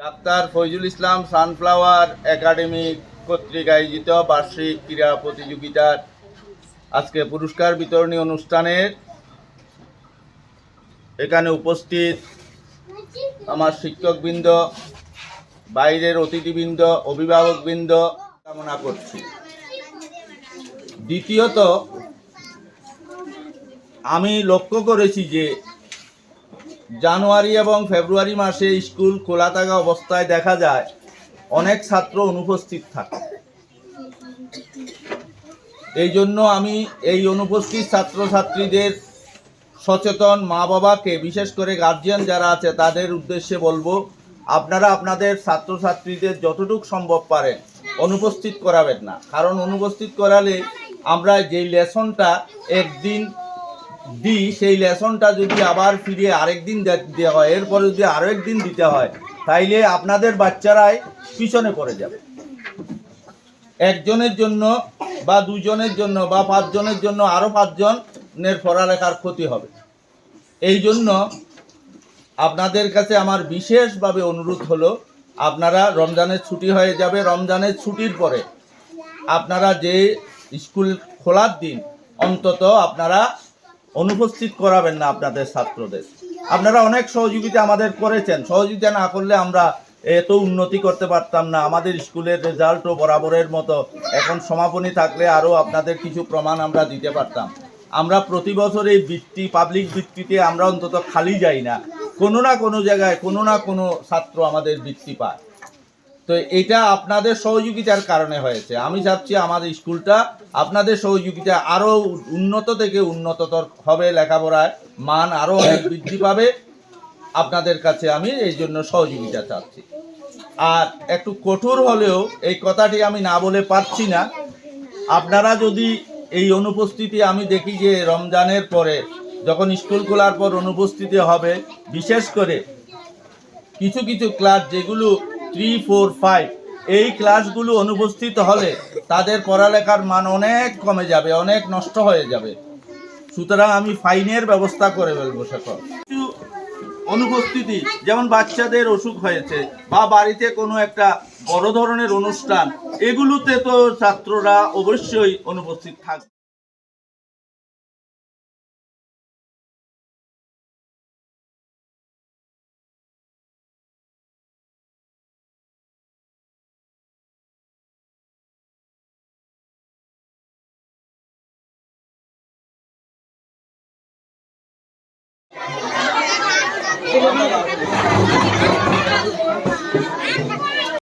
Doctor Faizul Islam sunflower academy কর্তৃক আয়োজিত বার্ষিক ক্রীড়া প্রতিযোগিতার আজকে পুরস্কার বিতরণী অনুষ্ঠানের এখানে উপস্থিত আমার শিক্ষকবৃন্দ বাইরের অতিথিবৃন্দ অভিভাবকবৃন্দ কামনা করছি। দ্বিতীয়ত, আমি লক্ষ্য করেছি যে জানুয়ারি এবং ফেব্রুয়ারি মাসে স্কুল খোলা থাকা অবস্থায় দেখা যায় অনেক ছাত্র অনুপস্থিত থাকে। এই জন্য আমি এই অনুপস্থিত ছাত্রছাত্রীদের সচেতন মা বাবাকে বিশেষ করে গার্জিয়ান যারা আছে, তাদের উদ্দেশ্যে বলব, আপনারা আপনাদের ছাত্রছাত্রীদের যতটুকু সম্ভব পারেন, অনুপস্থিত করাবেন না। কারণ অনুপস্থিত করালে আমরা যেই লেসনটা একদিন দিই, সেই লেসনটা যদি আবার ফিরে আরেকদিন দেওয়া হয়, এরপরে যদি আরও একদিন দিতে হয়, তাইলে আপনাদের বাচ্চারাই পিছনে পড়ে যাবে। একজনের জন্য বা দুজনের জন্য বা পাঁচজনের জন্য আরও পাঁচজনের পড়ালেখার ক্ষতি হবে। এই জন্য আপনাদের কাছে আমার বিশেষভাবে অনুরোধ হলো, আপনারা রমজানের ছুটি হয়ে যাবে। রমজানের ছুটির পরে আপনারা যে স্কুল খোলার দিন অন্তত আপনারা অনুপস্থিত করাবেন না আপনাদের ছাত্রদের। আপনারা অনেক সহযোগিতা আমাদের করেছেন। সহযোগিতা না করলে আমরা এত উন্নতি করতে পারতাম না। আমাদের স্কুলের রেজাল্টও বরাবরের মতো। এখন সমাপনী থাকলে আরও আপনাদের কিছু প্রমাণ আমরা দিতে পারতাম। আমরা প্রতি বছর এই বৃত্তি পাবলিক বৃত্তিতে আমরা অন্তত খালি যাই না। কোনো না কোনো জায়গায় কোনো না কোনো ছাত্র আমাদের বৃত্তি পায়। তো এটা আপনাদের সহযোগিতার কারণে হয়েছে। আমি চাচ্ছি আমাদের স্কুলটা আপনাদের সহযোগিতা আরও উন্নত থেকে উন্নততর হবে লেখাপড়ায়, মান আরও অনেক বৃদ্ধি পাবে। আপনাদের কাছে আমি এই জন্য সহযোগিতা চাচ্ছি। আর একটু কঠোর হলেও এই কথাটি আমি না বলে পারছি না। আপনারা যদি এই অনুপস্থিতি আমি দেখি যে রমজানের পরে যখন স্কুল খোলার পর অনুপস্থিতি হবে, বিশেষ করে কিছু কিছু ক্লাস যেগুলো থ্রি ফোর ফাইভ এই ক্লাসগুলো অনুপস্থিত হলে তাদের পড়ালেখার মান অনেক কমে যাবে, অনেক নষ্ট হয়ে যাবে। সুতরাং আমি ফাইনের ব্যবস্থা করে ফেলব কিছু অনুপস্থিতি, যেমন বাচ্চাদের অসুখ হয়েছে বা বাড়িতে কোনো একটা বড় ধরনের অনুষ্ঠান, এগুলোতে তো ছাত্ররা অবশ্যই অনুপস্থিত থাকবে 这个没有